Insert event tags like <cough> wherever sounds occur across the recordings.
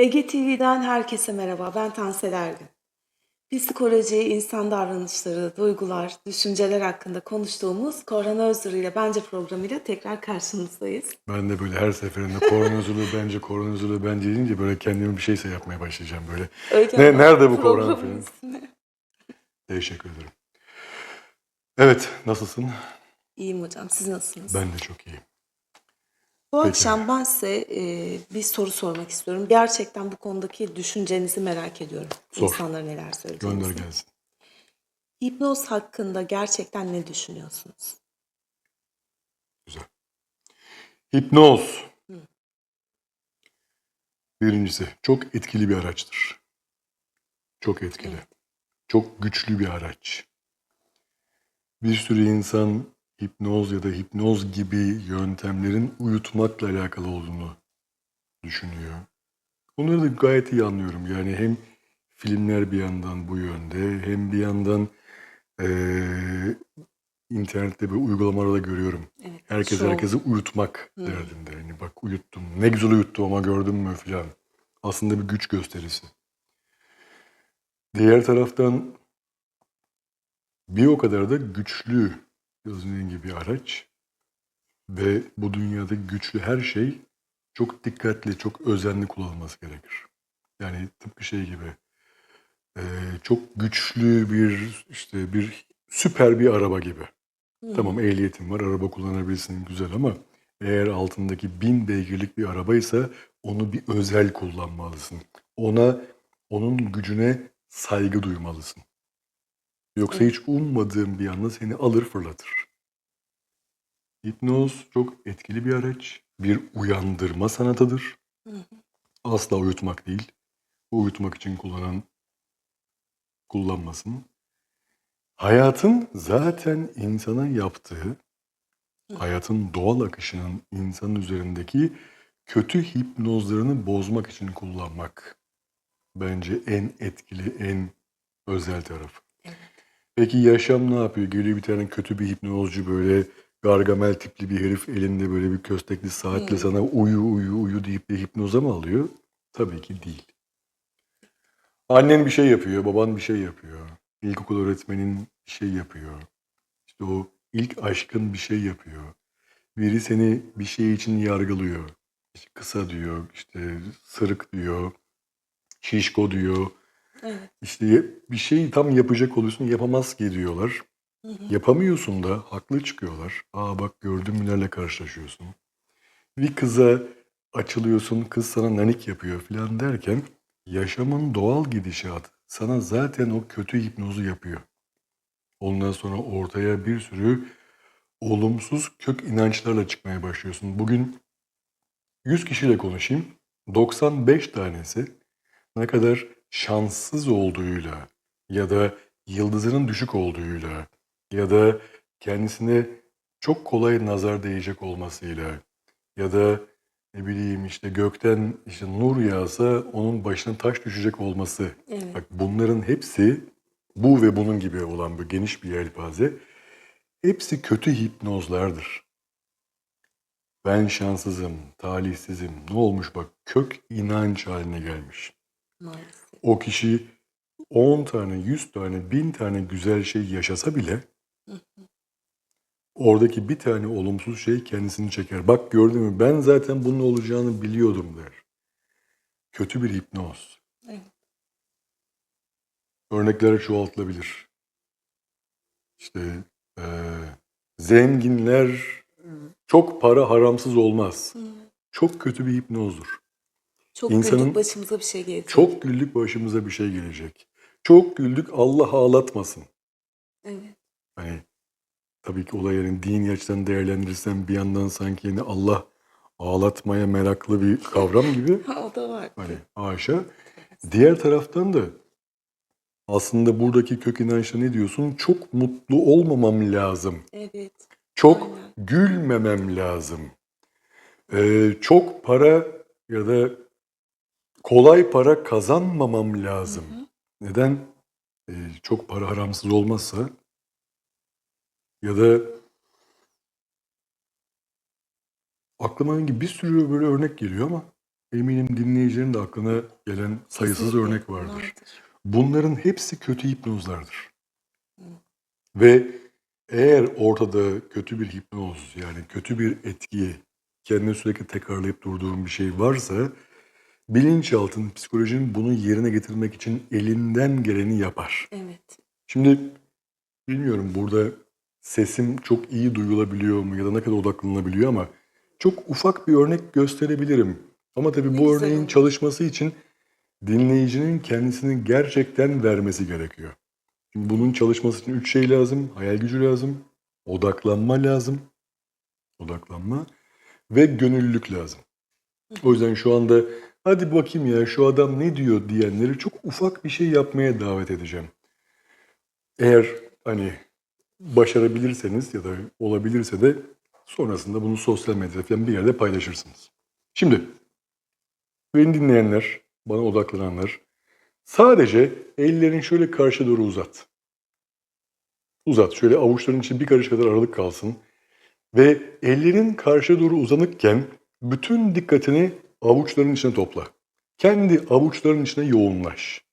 Ege TV'den herkese merhaba. Ben Tansel Ergün. Psikoloji, insan davranışları, duygular, düşünceler hakkında konuştuğumuz Korhan Özgür ile Bence programıyla tekrar karşınızdayız. Ben de böyle her seferinde koronazolu <laughs> bence koronazolu bence deyince böyle kendime bir şeyse yapmaya başlayacağım böyle. Öyle Ne- nerede bu Korhan ismi. Teşekkür ederim. Evet nasılsın? İyiyim hocam. Siz nasılsınız? Ben de çok iyiyim. Bu Peki. akşam ben size e, bir soru sormak istiyorum. Gerçekten bu konudaki düşüncenizi merak ediyorum. Sor. İnsanlar neler söyleyeceğini. Gönder gelsin. Hipnoz hakkında gerçekten ne düşünüyorsunuz? Güzel. Hipnoz. Hı. Birincisi çok etkili bir araçtır. Çok etkili. Evet. Çok güçlü bir araç. Bir sürü insan hipnoz ya da hipnoz gibi yöntemlerin uyutmakla alakalı olduğunu düşünüyor. Onları da gayet iyi anlıyorum. Yani hem filmler bir yandan bu yönde hem bir yandan eee internette böyle uygulamalarda görüyorum. Evet. Herkes şov. herkesi uyutmak Hı. derdinde. Yani bak uyuttum. Ne güzel uyuttum ama gördün mü filan. Aslında bir güç gösterisi. Diğer taraftan bir o kadar da güçlü yazının gibi bir araç ve bu dünyada güçlü her şey çok dikkatli, çok özenli kullanılması gerekir. Yani tıpkı şey gibi eee, çok güçlü bir işte bir süper bir araba gibi. Hı. Tamam ehliyetin var, araba kullanabilirsin güzel ama eğer altındaki bin beygirlik bir arabaysa onu bir özel kullanmalısın. Ona, onun gücüne saygı duymalısın. Yoksa hiç ummadığın bir anda seni alır fırlatır. Hipnoz çok etkili bir araç, bir uyandırma sanatıdır. Asla uyutmak değil. Bu uyutmak için kullanan kullanmasın. Hayatın zaten insana yaptığı, hayatın doğal akışının insanın üzerindeki kötü hipnozlarını bozmak için kullanmak bence en etkili, en özel tarafı. Peki yaşam ne yapıyor? Geliyor bir tane kötü bir hipnozcu böyle gargamel tipli bir herif elinde böyle bir köstekli saatle sana uyu uyu uyu deyip bir hipnoza mı alıyor? Tabii ki değil. Annen bir şey yapıyor, baban bir şey yapıyor. İlkokul öğretmenin bir şey yapıyor. İşte o ilk aşkın bir şey yapıyor. Biri seni bir şey için yargılıyor. İşte kısa diyor, işte sırık diyor, şişko diyor. Evet. İşte bir şeyi tam yapacak oluyorsun, yapamaz ki diyorlar. Hı hı. Yapamıyorsun da haklı çıkıyorlar. Aa bak gördün mü nelerle karşılaşıyorsun. Bir kıza açılıyorsun, kız sana nanik yapıyor falan derken yaşamın doğal gidişatı sana zaten o kötü hipnozu yapıyor. Ondan sonra ortaya bir sürü olumsuz kök inançlarla çıkmaya başlıyorsun. Bugün 100 kişiyle konuşayım. 95 tanesi ne kadar şanssız olduğuyla ya da yıldızının düşük olduğuyla ya da kendisine çok kolay nazar değecek olmasıyla ya da ne bileyim işte gökten işte nur yağsa onun başına taş düşecek olması. Evet. Bak bunların hepsi bu ve bunun gibi olan bu geniş bir yelpaze hepsi kötü hipnozlardır. Ben şanssızım, talihsizim. Ne olmuş bak kök inanç haline gelmiş. Maalesef. O kişi 10 tane, 100 tane, 1000 tane güzel şey yaşasa bile oradaki bir tane olumsuz şey kendisini çeker. Bak gördün mü ben zaten bunun olacağını biliyordum der. Kötü bir hipnoz. Evet. Örnekler çoğaltılabilir. İşte eee, zenginler çok para haramsız olmaz. Hı. Çok kötü bir hipnozdur. Çok İnsanın- güldük başımıza bir şey gelecek. Çok güldük başımıza bir şey gelecek. Çok güldük Allah ağlatmasın. Evet. Hani tabii ki olay yani dini açıdan değerlendirirsen bir yandan sanki yine Allah ağlatmaya meraklı bir kavram gibi. Ha, <laughs> o da var. Hani haşa. Diğer taraftan da aslında buradaki kök inançta ne diyorsun? Çok mutlu olmamam lazım. Evet. Çok Aynen. gülmemem lazım. Ee, çok para ya da kolay para kazanmamam lazım. Hı hı. Neden? Ee, çok para haramsız olmazsa ya da aklıma hangi bir sürü böyle örnek geliyor ama eminim dinleyicilerin de aklına gelen sayısız Kesinlikle örnek vardır. vardır. Bunların hepsi kötü hipnozlardır. Ve eğer ortada kötü bir hipnoz yani kötü bir etki kendini sürekli tekrarlayıp durduğun bir şey varsa bilinçaltın psikolojinin bunu yerine getirmek için elinden geleni yapar. Evet. Şimdi bilmiyorum burada sesim çok iyi duyulabiliyor mu ya da ne kadar odaklanılabiliyor ama çok ufak bir örnek gösterebilirim. Ama tabii Ne bu güzel örneğin çalışması için dinleyicinin kendisini gerçekten vermesi gerekiyor. Şimdi bunun çalışması için üç şey lazım. Hayal gücü lazım, odaklanma lazım, odaklanma ve gönüllülük lazım. O yüzden şu anda hadi bakayım ya şu adam ne diyor diyenleri çok ufak bir şey yapmaya davet edeceğim. Eğer hani başarabilirseniz ya da olabilirse de sonrasında bunu sosyal medyada falan bir yerde paylaşırsınız. Şimdi beni dinleyenler, bana odaklananlar sadece ellerini şöyle karşı doğru uzat. Uzat. Şöyle avuçların için bir karış kadar aralık kalsın. Ve ellerin karşı doğru uzanıkken bütün dikkatini avuçların içine topla. Kendi avuçların içine yoğunlaş.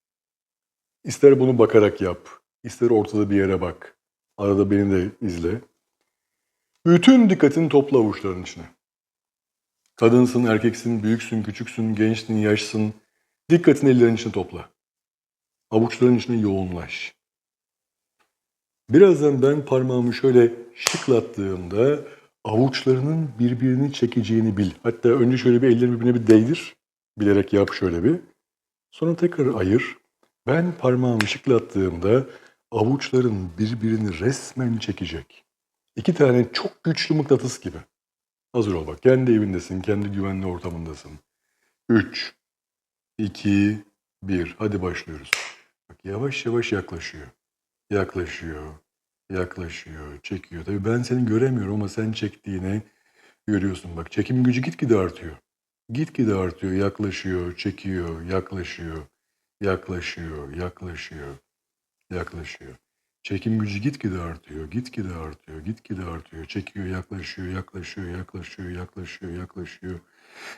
İster bunu bakarak yap, ister ortada bir yere bak. Arada beni de izle. Bütün dikkatini topla avuçların içine. Kadınsın, erkeksin, büyüksün, küçüksün, gençsin, yaşsın. Dikkatini ellerin içine topla. Avuçların içine yoğunlaş. Birazdan ben parmağımı şöyle şıklattığımda avuçlarının birbirini çekeceğini bil. Hatta önce şöyle bir ellerini birbirine bir değdir. Bilerek yap şöyle bir. Sonra tekrar ayır. Ben parmağımı şıklattığımda avuçların birbirini resmen çekecek. İki tane çok güçlü mıknatıs gibi. Hazır ol bak. Kendi evindesin, kendi güvenli ortamındasın. Üç, iki, bir. Hadi başlıyoruz. Bak yavaş yavaş yaklaşıyor. Yaklaşıyor, yaklaşıyor, çekiyor. Tabii ben seni göremiyorum ama sen çektiğini görüyorsun. Bak çekim gücü gitgide artıyor. Gitgide artıyor, yaklaşıyor, çekiyor, yaklaşıyor, yaklaşıyor, yaklaşıyor, yaklaşıyor. Çekim gücü gitgide artıyor, gitgide artıyor, gitgide artıyor. Çekiyor, yaklaşıyor, yaklaşıyor, yaklaşıyor, yaklaşıyor, yaklaşıyor.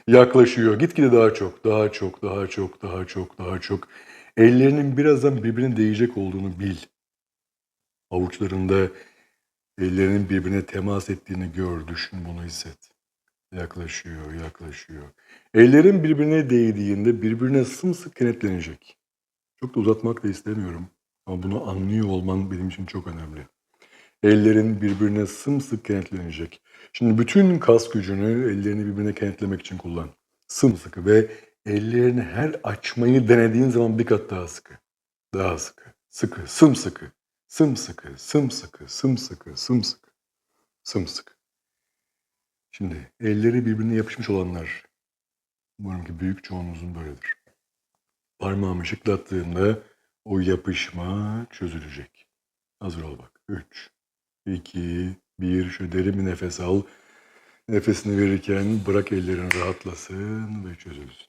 Yaklaşıyor. Gitgide daha çok, daha çok, daha çok, daha çok, daha çok. Ellerinin birazdan birbirine değecek olduğunu bil. Avuçlarında ellerinin birbirine temas ettiğini gör, düşün, bunu hisset. Yaklaşıyor, yaklaşıyor. Ellerin birbirine değdiğinde birbirine sımsıkı kenetlenecek. Çok da uzatmak da istemiyorum. Ama bunu anlıyor olman benim için çok önemli. Ellerin birbirine sımsıkı kenetlenecek. Şimdi bütün kas gücünü ellerini birbirine kenetlemek için kullan. Sımsıkı ve ellerini her açmayı denediğin zaman bir kat daha sıkı. Daha sıkı. Sıkı, sımsıkı. Sımsıkı, sımsıkı, sımsıkı, sımsıkı. Sımsıkı. Şimdi elleri birbirine yapışmış olanlar. Umarım ki büyük çoğunluğunuzun böyledir. Parmağımı şıklattığımda o yapışma çözülecek. Hazır ol bak. 3, 2, 1. Şöyle derin bir nefes al. Nefesini verirken bırak ellerin rahatlasın ve çözülsün.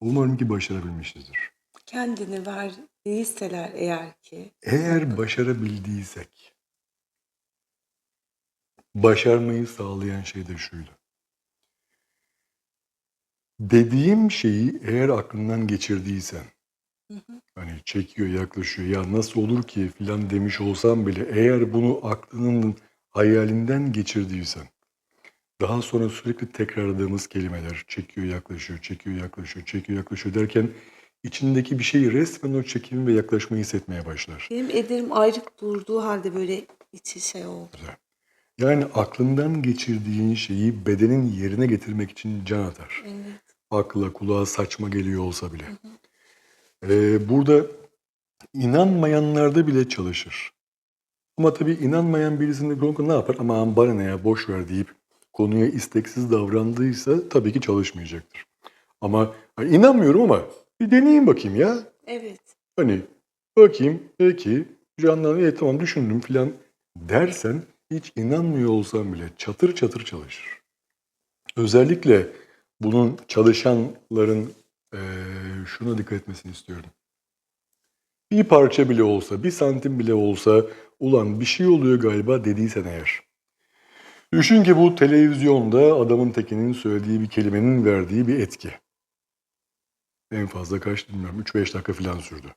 Umarım ki başarabilmişizdir. Kendini verdiyseler eğer ki Eğer başarabildiysek, başarmayı sağlayan şey de şuydu. Dediğim şeyi eğer aklından geçirdiysen, hani çekiyor, yaklaşıyor, ya nasıl olur ki filan demiş olsam bile eğer bunu aklının hayalinden geçirdiysen, daha sonra sürekli tekrarladığımız kelimeler çekiyor, yaklaşıyor, çekiyor, yaklaşıyor, çekiyor, yaklaşıyor derken içindeki bir şeyi resmen o çekimi ve yaklaşmayı hissetmeye başlar. benim ellerim ayrık durduğu halde böyle içi şey oldu. Güzel. Yani aklından geçirdiğin şeyi bedenin yerine getirmek için can atar. Evet. Akla kulağa saçma geliyor olsa bile. Ee, burada inanmayanlarda bile çalışır. Ama tabii inanmayan birisinin konu ne yapar? Aman bana ne ya boş ver deyip konuya isteksiz davrandıysa tabii ki çalışmayacaktır. Ama "Ay, inanmıyorum ama bir deneyeyim bakayım ya. Evet. Hani bakayım peki candan e, tamam düşündüm filan dersen hiç inanmıyor olsan bile çatır çatır çalışır. Özellikle bunun çalışanların eee, şuna dikkat etmesini istiyorum. Bir parça bile olsa, bir santim bile olsa ulan bir şey oluyor galiba dediysen eğer. Düşün ki bu televizyonda adamın tekinin söylediği bir kelimenin verdiği bir etki. En fazla kaç bilmiyorum 3-5 dakika falan sürdü.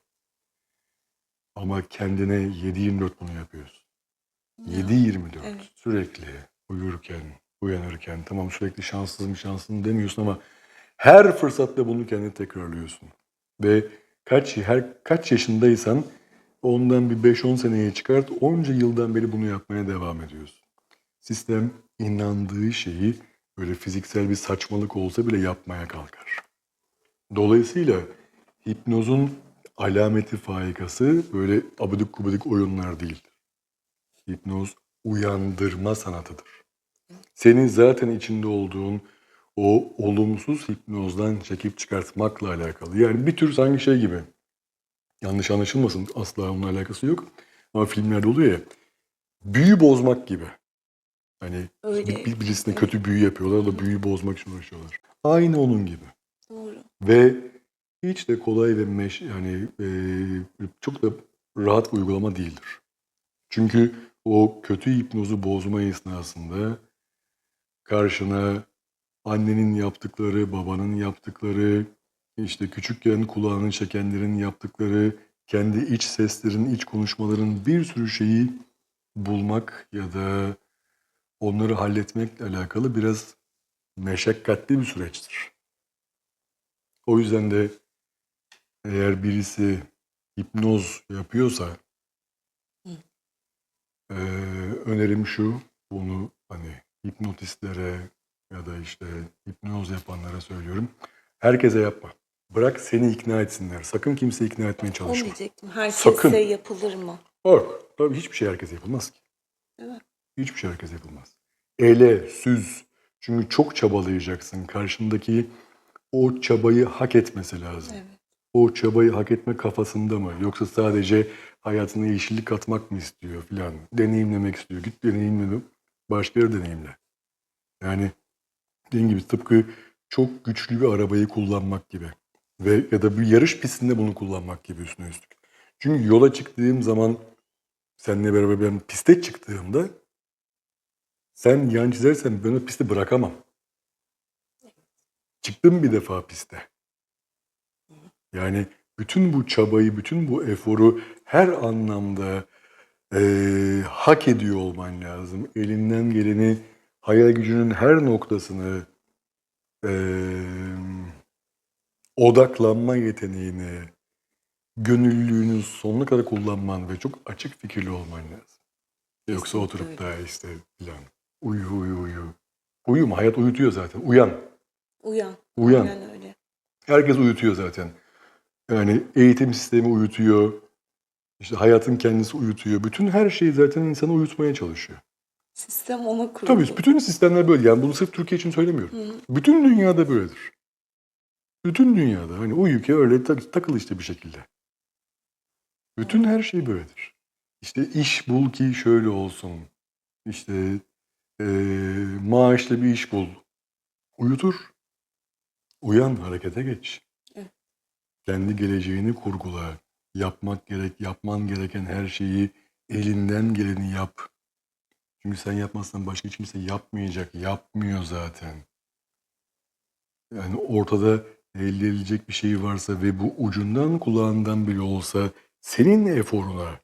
Ama kendine 7-24 bunu yapıyorsun. 7-24 Evet. sürekli uyurken, uyanırken tamam sürekli şanssız mı şanssız mı demiyorsun ama her fırsatta bunu kendine tekrarlıyorsun. Ve kaç her kaç yaşındaysan ondan bir 5-10 seneye çıkart onca yıldan beri bunu yapmaya devam ediyorsun. Sistem inandığı şeyi böyle fiziksel bir saçmalık olsa bile yapmaya kalkar. Dolayısıyla hipnozun alameti faikası böyle abidik gubidik oyunlar değil. Hipnoz uyandırma sanatıdır. Senin zaten içinde olduğun o olumsuz hipnozdan çekip çıkartmakla alakalı. Yani bir tür sanki şey gibi. Yanlış anlaşılmasın asla onunla alakası yok. Ama filmlerde oluyor ya. Büyü bozmak gibi. Hani Öyle. bir, birisine kötü büyü yapıyorlar da büyüyü bozmak için uğraşıyorlar. Aynı onun gibi. Doğru. Ve hiç de kolay ve meş yani e, çok da rahat bir uygulama değildir. Çünkü o kötü hipnozu bozma esnasında karşına annenin yaptıkları, babanın yaptıkları, işte küçükken kulağını çekenlerin yaptıkları, kendi iç seslerin, iç konuşmaların bir sürü şeyi bulmak ya da onları halletmekle alakalı biraz meşakkatli bir süreçtir. O yüzden de eğer birisi hipnoz yapıyorsa Hı. eee, önerim şu, bunu hani hipnotistlere ya da işte hipnoz yapanlara söylüyorum. Herkese yapma. Bırak seni ikna etsinler. Sakın kimse ikna etmeye Onu çalışma. diyecektim. Herkese Sakın. yapılır mı? Yok. Tabii hiçbir şey herkese yapılmaz ki. Mi? Hiçbir şey herkese yapılmaz. Ele, süz. Çünkü çok çabalayacaksın. Karşındaki o çabayı hak etmesi lazım. Evet. O çabayı hak etme kafasında mı? Yoksa sadece hayatına yeşillik katmak mı istiyor filan? Deneyimlemek istiyor. Git deneyimle, başka yere deneyimle. Yani dediğim gibi tıpkı çok güçlü bir arabayı kullanmak gibi. Ve ya da bir yarış pistinde bunu kullanmak gibi üstüne üstlük. Çünkü yola çıktığım zaman seninle beraber ben piste çıktığımda sen yan çizersen ben o pisti bırakamam. Çıktım bir defa piste. Yani bütün bu çabayı, bütün bu eforu her anlamda eee, hak ediyor olman lazım. Elinden geleni, hayal gücünün her noktasını, eee, odaklanma yeteneğini, gönüllülüğünü sonuna kadar kullanman ve çok açık fikirli olman lazım. Yoksa oturup da işte filan uyu uyu uyu. Uyuma, hayat uyutuyor zaten. Uyan, Uyan. uyan. Aynen öyle. Herkes uyutuyor zaten. Yani eğitim sistemi uyutuyor. İşte hayatın kendisi uyutuyor. Bütün her şey zaten insanı uyutmaya çalışıyor. Sistem ona kuruldu. Tabii bütün sistemler böyle. Yani bunu sırf Türkiye için söylemiyorum. Hı. Bütün dünyada böyledir. Bütün dünyada. Hani uyu ki öyle tak- takıl işte bir şekilde. Bütün her şey böyledir. İşte iş bul ki şöyle olsun. İşte eee maaşlı bir iş bul. Uyutur. Uyan, harekete geç. Evet. Kendi geleceğini kurgula. Yapmak gerek, yapman gereken her şeyi elinden geleni yap. Çünkü sen yapmazsan başka hiç kimse yapmayacak. Yapmıyor zaten. Yani ortada elde edilecek bir şey varsa ve bu ucundan kulağından bile olsa senin eforuna,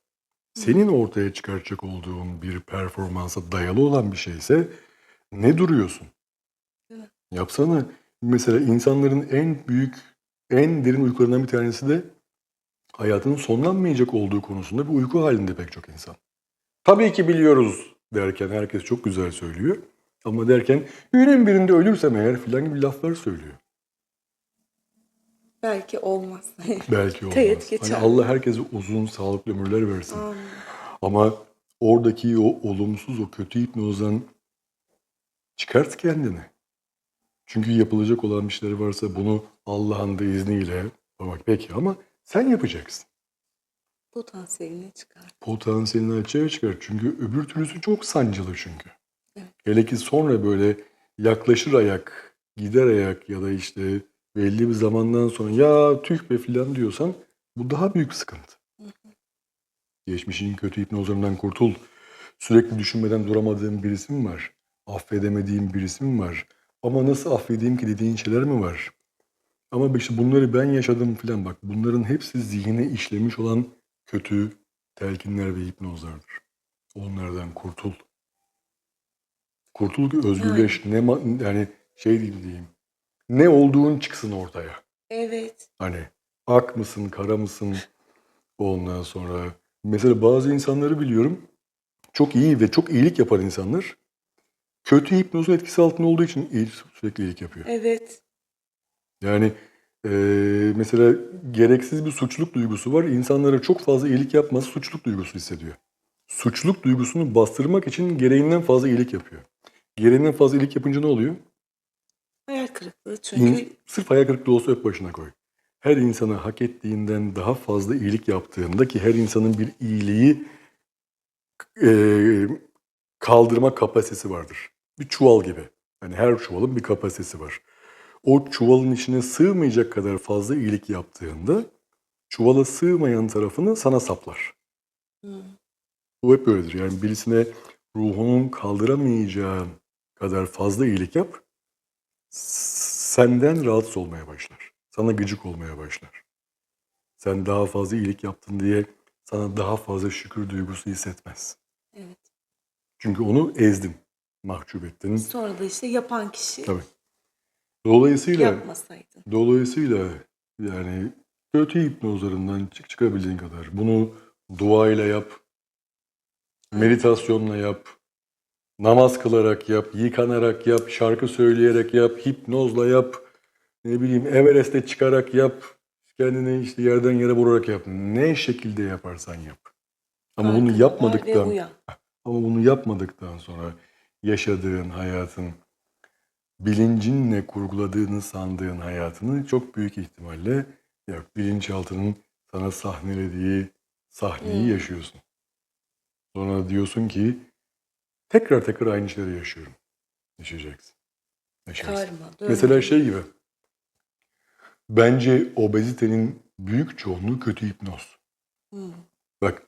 senin ortaya çıkaracak olduğun bir performansa dayalı olan bir şeyse ne duruyorsun? Yapsana. Mesela insanların en büyük, en derin uykularından bir tanesi de hayatının sonlanmayacak olduğu konusunda bir uyku halinde pek çok insan. Tabii ki biliyoruz derken herkes çok güzel söylüyor. Ama derken günün birinde ölürsem eğer filan gibi laflar söylüyor. Belki olmaz. <laughs> Belki olmaz. Teğet Hani geçer. Allah herkese uzun, sağlıklı ömürler versin. Amin. Ama oradaki o olumsuz, o kötü hipnozdan çıkart kendini. Çünkü yapılacak olan şeyler varsa bunu Allah'ın da izniyle bak peki ama sen yapacaksın. Potansiyelini çıkar. Potansiyelini açığa çıkar. Çünkü öbür türlüsü çok sancılı çünkü. Evet. Hele ki sonra böyle yaklaşır ayak, gider ayak ya da işte belli bir zamandan sonra ya tüh be filan diyorsan bu daha büyük sıkıntı. Geçmişin kötü hipnozlarından kurtul. Sürekli düşünmeden duramadığın birisi mi var? Affedemediğin birisi mi var? Ama nasıl affedeyim ki dediğin şeyler mi var? Ama işte bunları ben yaşadım filan bak. Bunların hepsi zihne işlemiş olan kötü telkinler ve hipnozlardır. Onlardan kurtul. Kurtul, özgürleş. Ne ma- yani şey diyeyim diyeyim. Ne olduğun çıksın ortaya. Evet. Hani ak mısın, kara mısın? Ondan sonra mesela bazı insanları biliyorum. Çok iyi ve çok iyilik yapar insanlar. Kötü hipnozun etkisi altında olduğu için iyi, sürekli iyilik yapıyor. Evet. Yani eee, mesela gereksiz bir suçluluk duygusu var. İnsanlara çok fazla iyilik yapması suçluluk duygusu hissediyor. Suçluluk duygusunu bastırmak için gereğinden fazla iyilik yapıyor. Gereğinden fazla iyilik yapınca ne oluyor? Hayal kırıklığı İn- çünkü Sırf hayal kırıklığı olsa öp başına koy. Her insana hak ettiğinden daha fazla iyilik yaptığında ki her insanın bir iyiliği eee, kaldırma kapasitesi vardır. Bir çuval gibi. Hani her çuvalın bir kapasitesi var. O çuvalın içine sığmayacak kadar fazla iyilik yaptığında çuvala sığmayan tarafını sana saplar. Hı. Bu hep böyledir. Yani birisine ruhunun kaldıramayacağı kadar fazla iyilik yap, senden rahatsız olmaya başlar. Sana gıcık olmaya başlar. Sen daha fazla iyilik yaptın diye sana daha fazla şükür duygusu hissetmez. evet. Çünkü onu ezdin, mahcup ettin. Sonra da işte yapan kişi Tabii. Dolayısıyla yapmasaydı. dolayısıyla yani kötü hipnozlarından çık çıkabildiğin kadar bunu duayla yap, meditasyonla yap, namaz kılarak yap, yıkanarak yap, şarkı söyleyerek yap, hipnozla yap, ne bileyim Everest'e çıkarak yap, kendini işte yerden yere vurarak yap. Ne şekilde yaparsan yap. Ama bunu ve yapmadıktan uyan. ama bunu yapmadıktan sonra yaşadığın hayatın bilincinle kurguladığını sandığın hayatını çok büyük ihtimalle yok bilinçaltının sana sahnelediği sahneyi Hmm. yaşıyorsun. Sonra diyorsun ki tekrar tekrar aynı şeyleri yaşıyorum. Yaşayacaksın. Yaşarsın. Karma. Mesela şey gibi. Bence obezitenin büyük çoğunluğu kötü hipnoz. Hı. Bak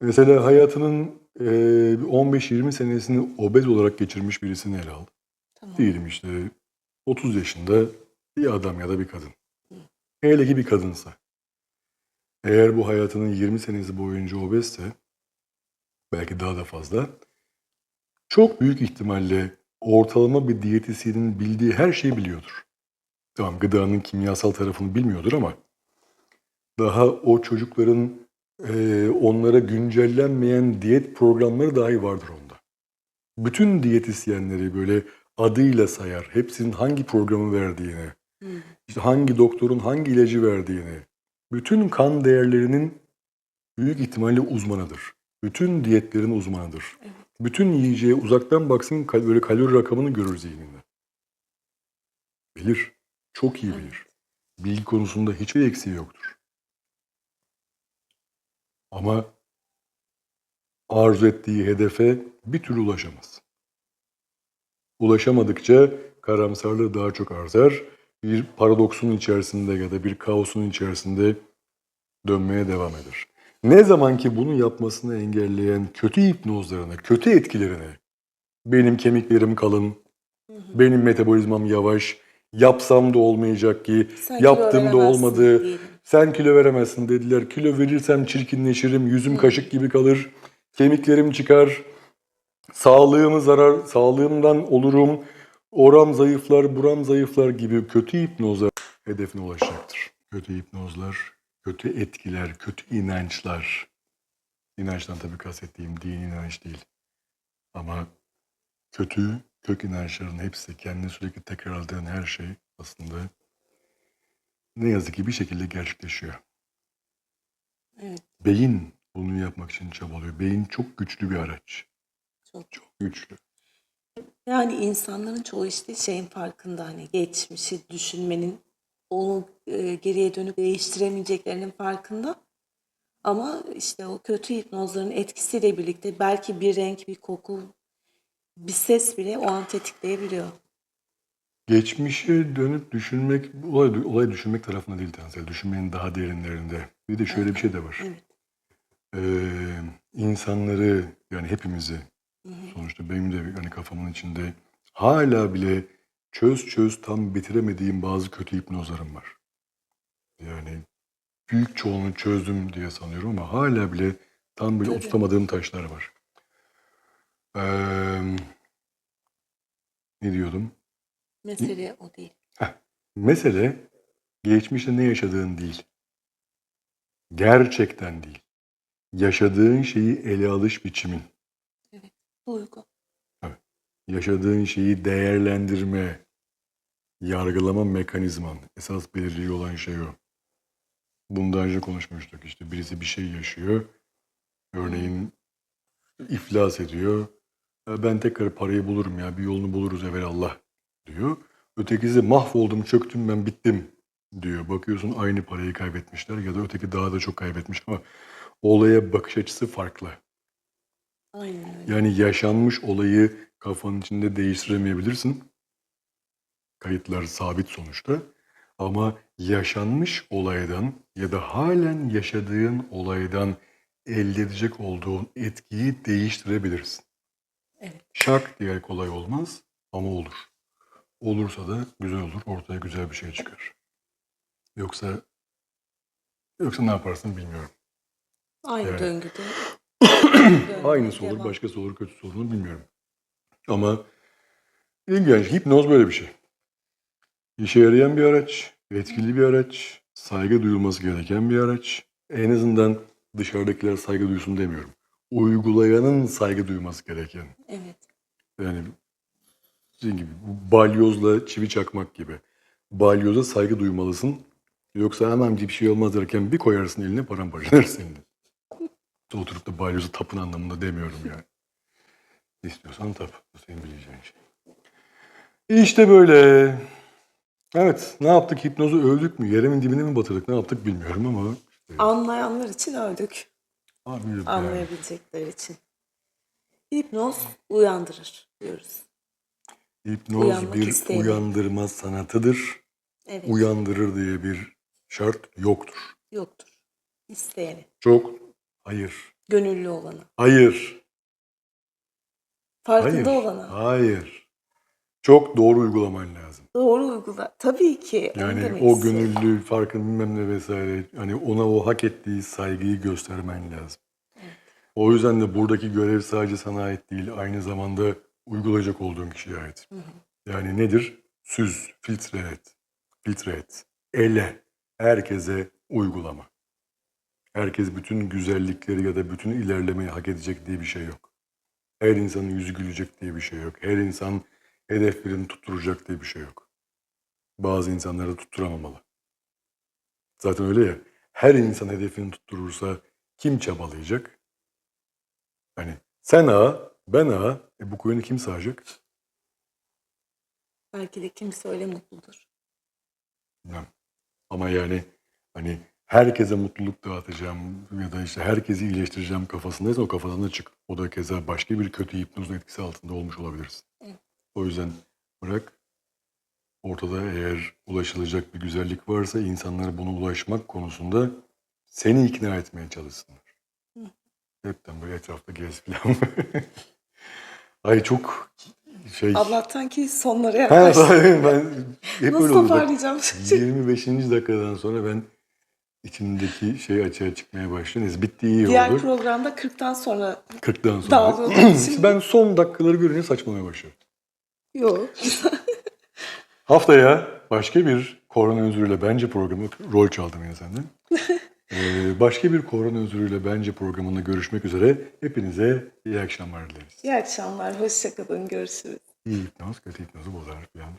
mesela hayatının e, 15-20 senesini obez olarak geçirmiş birisini ele al. Tamam. Diyelim işte 30 yaşında bir adam ya da bir kadın. Hele ki bir kadınsa. Eğer bu hayatının 20 senesi boyunca obezse belki daha da fazla çok büyük ihtimalle ortalama bir diyetisyenin bildiği her şeyi biliyordur. Tamam gıdanın kimyasal tarafını bilmiyordur ama daha o çocukların eee, onlara güncellenmeyen diyet programları dahi vardır onda. Bütün diyetisyenleri böyle adıyla sayar. Hepsinin hangi programı verdiğini, işte hangi doktorun hangi ilacı verdiğini, bütün kan değerlerinin büyük ihtimalle uzmanıdır. Bütün diyetlerin uzmanıdır. Evet. Bütün yiyeceğe uzaktan baksın böyle kalori rakamını görür zihninde. Bilir. Çok iyi bilir. Bilgi konusunda hiçbir eksiği yoktur. Ama arzu ettiği hedefe bir türlü ulaşamaz. Ulaşamadıkça karamsarlığı daha çok artar. Bir paradoksun içerisinde ya da bir kaosun içerisinde dönmeye devam eder. Ne zaman ki bunu yapmasını engelleyen kötü hipnozlarına, kötü etkilerine, benim kemiklerim kalın, benim metabolizmam yavaş, yapsam da olmayacak ki, Sen kilo yaptım da olmadı. Sen kilo veremezsin dediler. Kilo verirsem çirkinleşirim, yüzüm kaşık gibi kalır, kemiklerim çıkar, sağlığımı zarar, sağlığımdan olurum, oram zayıflar, buram zayıflar gibi kötü hipnozlar hedefine ulaşacaktır. Kötü hipnozlar, kötü etkiler, kötü inançlar. İnançtan tabii kastettiğim dini inanç değil. Ama kötü kök inançların hepsi, kendini sürekli tekrarladığın her şey aslında ne yazık ki bir şekilde gerçekleşiyor. Evet. Beyin bunu yapmak için çabalıyor. Beyin çok güçlü bir araç. Çok. Çok güçlü. Yani insanların çoğu işte şeyin farkında hani geçmişi düşünmenin onu e, geriye dönüp değiştiremeyeceklerinin farkında. Ama işte o kötü hipnozların etkisiyle birlikte belki bir renk, bir koku, bir ses bile o an tetikleyebiliyor. Geçmişe dönüp düşünmek, olay, olay düşünmek tarafında değil Tansel. Düşünmenin daha derinlerinde. Bir de şöyle bir şey de var. Evet. Ee, insanları yani hepimizi Sonuçta benim de hani kafamın içinde hala bile çöz çöz tam bitiremediğim bazı kötü hipnozlarım var. Yani büyük çoğunu çözdüm diye sanıyorum ama hala bile tam böyle Tabii. oturtamadığım taşlar var. Eee, ne diyordum? Mesele o değil. Mesele geçmişte ne yaşadığın değil. Gerçekten değil. Yaşadığın şeyi ele alış biçimin. Duygu. Yaşadığın şeyi değerlendirme, yargılama mekanizman. Esas belirleyici olan şey o. Bundan önce konuşmuştuk işte birisi bir şey yaşıyor. Örneğin iflas ediyor. "Ya Ben tekrar parayı bulurum ya bir yolunu buluruz evvelallah diyor. Ötekisi mahvoldum çöktüm ben bittim diyor. Bakıyorsun aynı parayı kaybetmişler ya da öteki daha da çok kaybetmiş ama olaya bakış açısı farklı. Aynen öyle. Yani yaşanmış olayı kafanın içinde değiştiremeyebilirsin. Kayıtlar sabit sonuçta. Ama yaşanmış olaydan ya da halen yaşadığın olaydan elde edecek olduğun etkiyi değiştirebilirsin. Evet. Şak diye kolay olmaz ama olur. Olursa da güzel olur. Ortaya güzel bir şey çıkar. Yoksa yoksa ne yaparsın bilmiyorum. Aynı Evet. <clears throat> döngüde. Aynısı olur, devam. başkası olur, kötüsü olur mu bilmiyorum. Ama ilginç, hipnoz böyle bir şey. İşe yarayan bir araç, etkili bir araç, saygı duyulması gereken bir araç. En azından dışarıdakiler saygı duysun demiyorum. Uygulayanın saygı duyması gereken. Evet. Yani sizin gibi bu balyozla çivi çakmak gibi. Balyoza saygı duymalısın. Yoksa hemen bir şey olmaz derken bir koyarsın eline paramparça edersin elini. <laughs> Oturup da balyoza tapın anlamında demiyorum yani. İstiyorsan tap. Bu senin bileceğin şey. İşte böyle. Evet. Ne yaptık? Hipnozu övdük mü? Yeremin dibine mi batırdık? Ne yaptık bilmiyorum ama. Işte, Anlayanlar için öldük. abi yani. Anlayabilecekler için. Hipnoz uyandırır diyoruz. Hipnoz Uyanmak bir isteyeni. uyandırma sanatıdır. Evet. Uyandırır diye bir şart yoktur. Yoktur. İsteyeni. Çok hayır. Gönüllü olana. Hayır. Hayır. Farkında olana. Hayır. Çok doğru uygulaman lazım. Doğru uygula. Tabii ki. Yani o istiyorum. gönüllü farkın bilmem ne vesaire hani ona o hak ettiği saygıyı göstermen lazım. O yüzden de buradaki görev sadece sana ait değil. Aynı zamanda uygulayacak olduğun kişiye ait. Yani nedir? Süz, filtre et. Filtre et. Ele. Herkese uygulama. Herkes bütün güzellikleri ya da bütün ilerlemeyi hak edecek diye bir şey yok. Her insanın yüzü gülecek diye bir şey yok. Her insan hedeflerini tutturacak diye bir şey yok. Bazı insanları tutturamamalı. Zaten öyle ya. Her insan hedefini tutturursa kim çabalayacak? Hani sen ağa, ben ağa, e bu koyunu kim sağacak? Belki de kimse öyle mutludur. Bilmem. Ama yani hani herkese mutluluk dağıtacağım ya da işte herkesi iyileştireceğim kafasındaysa o kafadan da çık. O da keza başka bir kötü hipnozun etkisi altında olmuş olabilirsin. Evet. O yüzden bırak ortada eğer ulaşılacak bir güzellik varsa insanlar buna ulaşmak konusunda seni ikna etmeye çalışsınlar. Hı. Hepten böyle etrafta gez falan. <laughs> Ay çok şey... Allah'tan ki sonlara yaklaştık. <laughs> ben hep Nasıl öyle olur. Toparlayacağım? <laughs> 25. dakikadan sonra ben içimdeki şey açığa çıkmaya. Neyse bitti iyi Diğer oldu. programda 40'tan sonra 40'tan sonra. Şimdi <clears throat> ben son dakikaları görünce saçmalamaya başlıyorum. yok. Haftaya başka bir korona özürüyle bence programı rol çaldım yine senden. <laughs> Ee, başka bir korona özürüyle bence programında görüşmek üzere. Hepinize iyi akşamlar dileriz. İyi akşamlar. Hoşçakalın. Görüşürüz. İyi hipnoz, kötü hipnozu bozar falan.